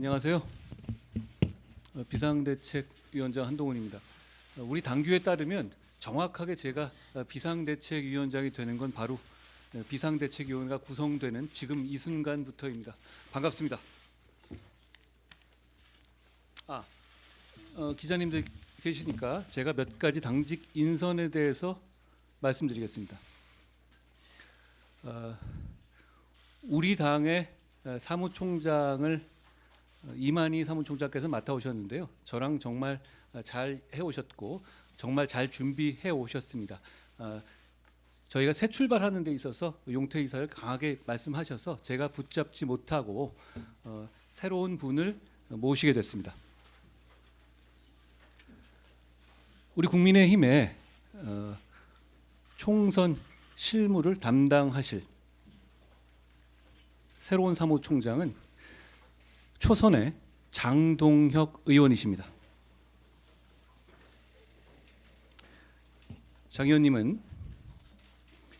안녕하세요. 어, 비상대책위원장 한동훈입니다. 어, 우리 당규에 따르면 정확하게 제가 어, 비상대책위원장이 되는 건 바로 어, 비상대책위원회가 구성되는 지금 이 순간부터입니다. 반갑습니다. 아, 어, 기자님들 계시니까 제가 몇 가지 당직 인선에 대해서 말씀드리겠습니다. 어, 우리 당의 어, 사무총장을 어, 이만희 사무총장께서 맡아오셨는데요. 저랑 정말 어, 잘 해오셨고 정말 잘 준비해 오셨습니다. 어, 저희가 새 출발하는 데 있어서 용태 이사를 강하게 말씀하셔서 제가 붙잡지 못하고 어, 새로운 분을 모시게 됐습니다. 우리 국민의힘에 어, 총선 실무를 담당하실 새로운 사무총장은 초선의 장동혁 의원이십니다. 장 의원님은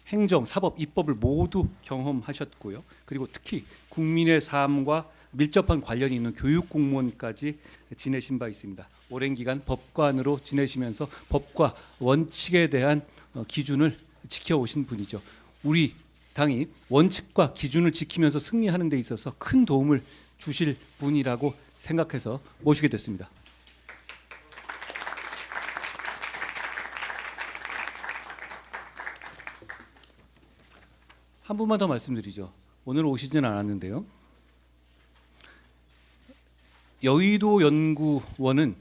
행정, 사법, 입법을 모두 경험하셨고요. 그리고 특히 국민의 삶과 밀접한 관련이 있는 교육 공무원까지 지내신 바 있습니다. 오랜 기간 법관으로 지내시면서 법과 원칙에 대한 어, 기준을 지켜오신 분이죠. 우리 당이 원칙과 기준을 지키면서 승리하는 데 있어서 큰 도움을 주실 분이라고 생각해서 모시게 됐습니다. 한 분만 더 말씀드리죠. 오늘 오시진 않았는데요. 여의도 연구원은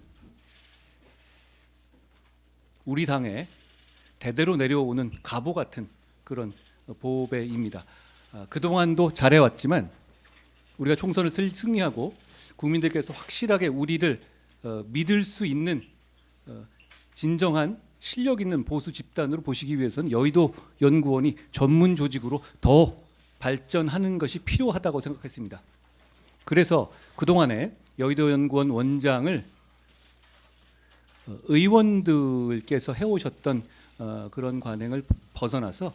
우리 당에 대대로 내려오는 가보 같은 그런 보배입니다. 아, 그동안도 잘해왔지만 우리가 총선을 승- 승리하고 국민들께서 확실하게 우리를 어, 믿을 수 있는 어, 진정한 실력 있는 보수 집단으로 보시기 위해서는 여의도 연구원이 전문 조직으로 더 발전하는 것이 필요하다고 생각했습니다. 그래서 그동안에 여의도 연구원 원장을 어, 의원들께서 해오셨던 어, 그런 관행을 벗어나서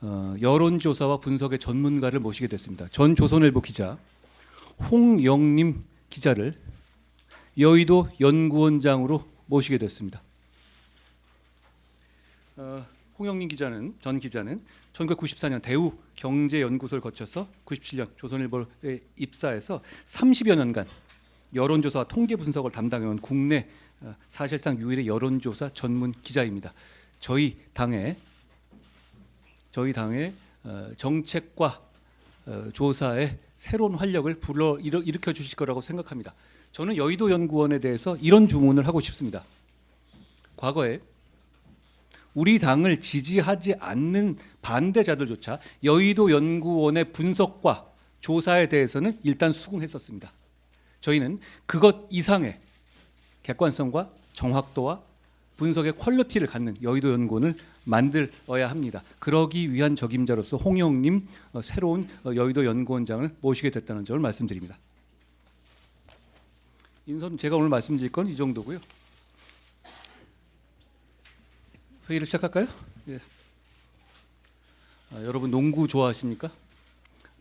어, 여론조사와 분석의 전문가를 모시게 됐습니다. 전 조선일보 기자 홍영림 기자를 여의도 연구원장으로 모시게 됐습니다. 어, 홍영림 기자는 전 기자는 1994년 대우 경제연구소를 거쳐서 97년 조선일보에 입사해서 30여 년간 여론조사와 통계 분석을 담당해온 국내 어, 사실상 유일의 여론조사 전문 기자입니다. 저희 당의 저희 당의 어, 정책과 어, 조사에 새로운 활력을 불러 일으- 일으켜 주실 거라고 생각합니다. 저는 여의도 연구원에 대해서 이런 주문을 하고 싶습니다. 과거에 우리 당을 지지하지 않는 반대자들조차 여의도 연구원의 분석과 조사에 대해서는 일단 수긍했었습니다. 저희는 그것 이상의 객관성과 정확도와 분석의 퀄리티를 갖는 여의도 연구원을 만들어야 합니다. 그러기 위한 적임자로서 홍영님 어, 새로운 어, 여의도 연구원장을 모시게 됐다는 점을 말씀드립니다. 인선 제가 오늘 말씀드릴 건 이 정도고요. 회의를 시작할까요? 예. 아, 여러분 농구 좋아하십니까?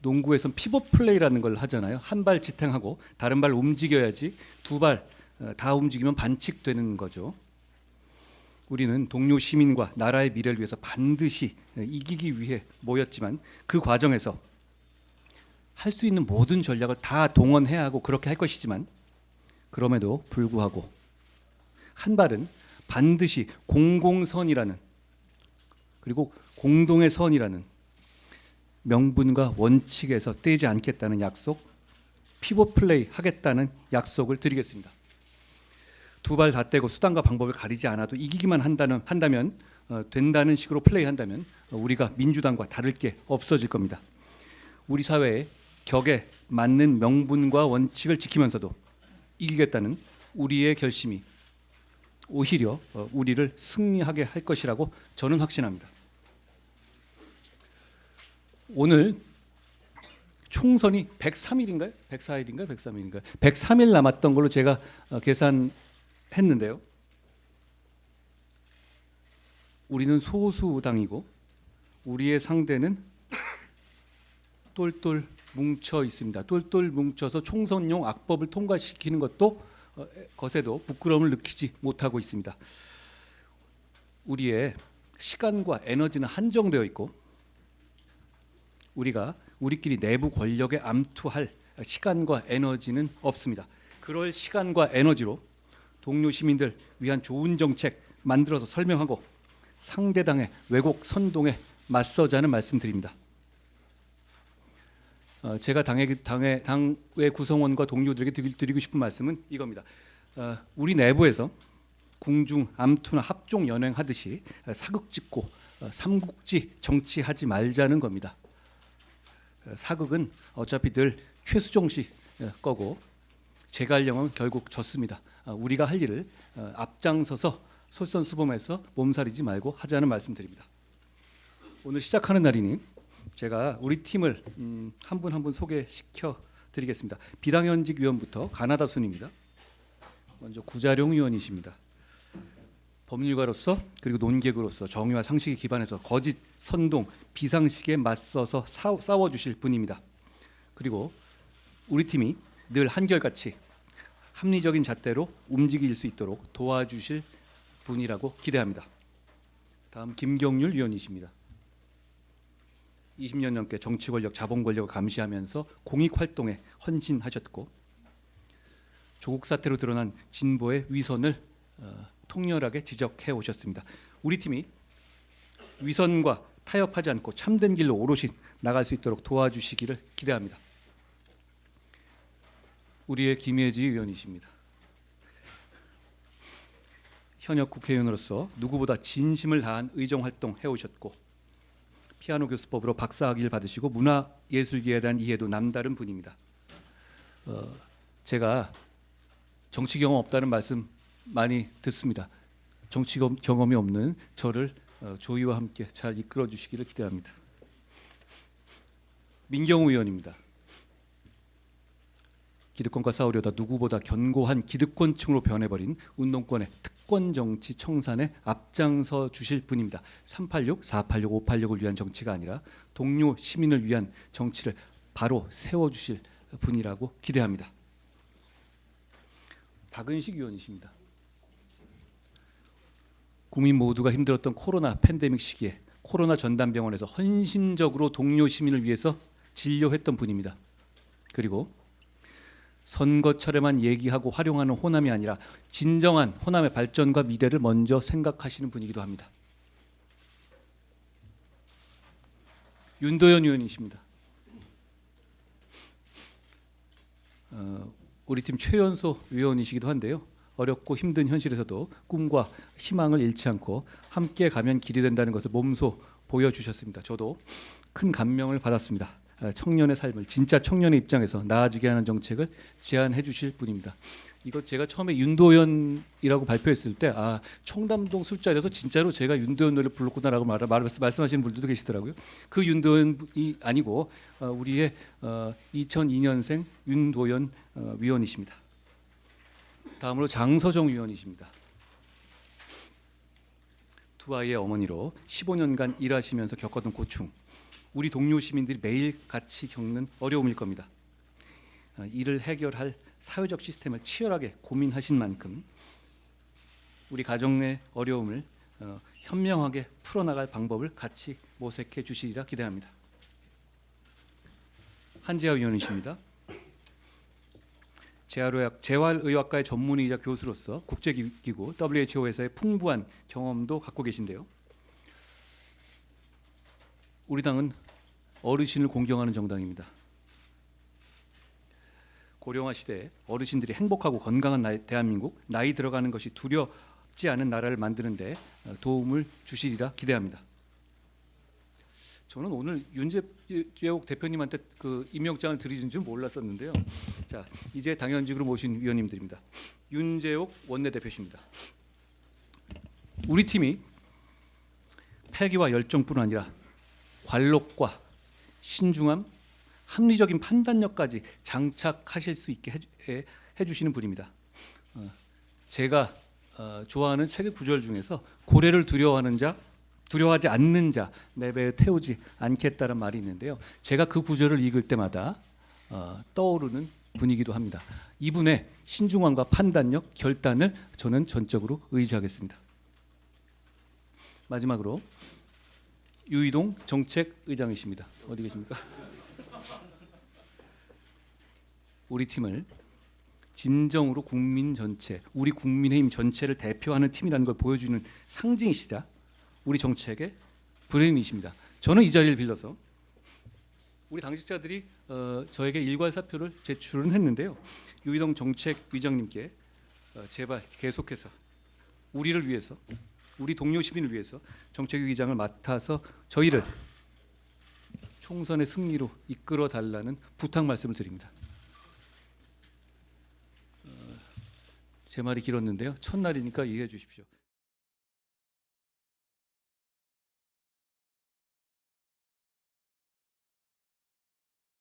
농구에선 피벗 플레이라는 걸 하잖아요. 한 발 지탱하고 다른 발 움직여야지 두 발 다 움직이면 반칙되는 거죠. 우리는 동료 시민과 나라의 미래를 위해서 반드시 이기기 위해 모였지만 그 과정에서 할 수 있는 모든 전략을 다 동원해야 하고 그렇게 할 것이지만 그럼에도 불구하고 한 발은 반드시 공공선이라는 그리고 공동의 선이라는 명분과 원칙에서 떼지 않겠다는 약속, 피벗 플레이 하겠다는 약속을 드리겠습니다. 두 발 다 떼고 수단과 방법을 가리지 않아도 이기기만 한다는 한다면 어, 된다는 식으로 플레이한다면 어, 우리가 민주당과 다를 게 없어질 겁니다. 우리 사회의 격에 맞는 명분과 원칙을 지키면서도 이기겠다는 우리의 결심이 오히려 어, 우리를 승리하게 할 것이라고 저는 확신합니다. 오늘 총선이 103일인가요? 104일인가요? 103일인가요? 103일 남았던 걸로 제가 어, 계산 했는데요. 우리는 소수당이고 우리의 상대는 똘똘 뭉쳐 있습니다. 똘똘 뭉쳐서 총선용 악법을 통과시키는 것도 어, 것에도 부끄러움을 느끼지 못하고 있습니다. 우리의 시간과 에너지는 한정되어 있고 우리가 우리끼리 내부 권력에 암투할 시간과 에너지는 없습니다. 그럴 시간과 에너지로 동료 시민들 위한 좋은 정책 만들어서 설명하고 상대당의 왜곡 선동에 맞서자는 말씀드립니다. 어, 제가 당의 당의 당의 구성원과 동료들에게 드리- 드리고 싶은 말씀은 이겁니다. 어, 우리 내부에서 궁중 암투나 합종 연행하듯이 사극짓고 어, 삼국지 정치하지 말자는 겁니다. 어, 사극은 어차피 늘 최수종 씨 어, 거고 제갈령은 결국 졌습니다. 어, 우리가 할 일을 어, 앞장서서 솔선수범해서 몸살이지 말고 하자는 말씀드립니다. 오늘 시작하는 날이니 제가 우리 팀을 음, 한분 한 분 소개시켜 드리겠습니다. 비당현직 위원부터 가나다 순입니다. 먼저 구자룡 위원이십니다. 법률가로서 그리고 논객으로서 정의와 상식에 기반해서 거짓, 선동, 비상식에 맞서서 사- 싸워 주실 분입니다. 그리고 우리 팀이 늘 한결같이 합리적인 잣대로 움직일 수 있도록 도와주실 분이라고 기대합니다. 다음 김경률 위원이십니다. 20년 넘게 정치 권력, 자본 권력을 감시하면서 공익 활동에 헌신하셨고 조국 사태로 드러난 진보의 위선을 어, 통렬하게 지적해 오셨습니다. 우리 팀이 위선과 타협하지 않고 참된 길로 오롯이 나갈 수 있도록 도와주시기를 기대합니다. 우리의 김예지 의원이십니다. 현역 국회의원으로서 누구보다 진심을 다한 의정 활동 해오셨고 피아노 교수법으로 박사학위를 받으시고 문화예술계에 대한 이해도 남다른 분입니다. 어, 제가 정치 경험 없다는 말씀 많이 듣습니다. 정치 검- 경험이 없는 저를 어, 조이와 함께 잘 이끌어 주시기를 기대합니다. 민경우 의원입니다. 기득권과 싸우려다 누구보다 견고한 기득권층으로 변해버린 운동권의 특권 정치 청산에 앞장서 주실 분입니다. 386, 486, 586을 위한 정치가 아니라 동료 시민을 위한 정치를 바로 세워 주실 분이라고 기대합니다. 박은식 의원이십니다. 국민 모두가 힘들었던 코로나 팬데믹 시기에 코로나 전담병원에서 헌신적으로 동료 시민을 위해서 진료했던 분입니다. 그리고 선거철에만 얘기하고 활용하는 호남이 아니라 진정한 호남의 발전과 미래를 먼저 생각하시는 분이기도 합니다. 윤도현 의원이십니다. 어, 우리 팀 최연소 위원이시기도 한데요. 어렵고 힘든 현실에서도 꿈과 희망을 잃지 않고 함께 가면 길이 된다는 것을 몸소 보여주셨습니다. 저도 큰 감명을 받았습니다. 아, 청년의 삶을 진짜 청년의 입장에서 나아지게 하는 정책을 제안해 주실 분입니다. 이거 제가 처음에 윤도현이라고 발표했을 때 아 청담동 술자리에서 진짜로 제가 윤도현 노래 불렀구나라고 말, 말, 말씀하시는 분들도 계시더라고요. 그 윤도현이 아니고 어, 우리의 어, 2002년생 윤도현 어, 위원이십니다. 다음으로 장서정 위원이십니다. 두 아이의 어머니로 15년간 일하시면서 겪었던 고충, 우리 동료 시민들이 매일 같이 겪는 어려움일 겁니다. 어, 이를 해결할 사회적 시스템을 치열하게 고민하신 만큼 우리 가정의 어려움을 어, 현명하게 풀어나갈 방법을 같이 모색해 주시리라 기대합니다. 한지아 위원이십니다. 재활의학, 재활의학과의 전문의이자 교수로서 국제기구 WHO에서의 풍부한 경험도 갖고 계신데요. 우리 당은 어르신을 공경하는 정당입니다. 고령화 시대에 어르신들이 행복하고 건강한 나이, 대한민국 나이 들어가는 것이 두렵지 않은 나라를 만드는데 어, 도움을 주시리라 기대합니다. 저는 오늘 윤재욱 대표님한테 그 임명장을 드리는 줄 몰랐었는데요. 자 이제 당연직으로 모신 위원님들입니다. 윤재욱 원내대표십니다. 우리 팀이 패기와 열정뿐 아니라 관록과 신중함, 합리적인 판단력까지 장착하실 수 있게 해주, 해, 해주 시는 분입니다. 어, 제가 어, 좋아하는 책의 구절 중에서 고래를 두려워하는 자 두려워하지 않는 자 내 배에 태우지 않겠다는 말이 있는데요. 제가 그 구절을 읽을 때마다 어, 떠오르는 분위기도 합니다. 이분의 신중함과 판단력, 결단을 저는 전적으로 의지하겠습니다. 마지막으로 유이동 정책 의장이십니다. 어디 계십니까? 우리 팀을 진정으로 국민 전체, 우리 국민의힘 전체를 대표하는 팀이라는 걸 보여주는 상징이시자 우리 정책의 브레인이십니다. 저는 이 자리를 빌려서 우리 당직자들이 어, 저에게 일괄 사표를 제출은 했는데요. 유이동 정책 위장님께 어, 제발 계속해서 우리를 위해서, 우리 동료 시민을 위해서 정책위장을 맡아서 저희를 총선의 승리로 이끌어 달라는 부탁 말씀을 드립니다. 어, 제 말이 길었는데요. 첫날이니까 이해해 주십시오.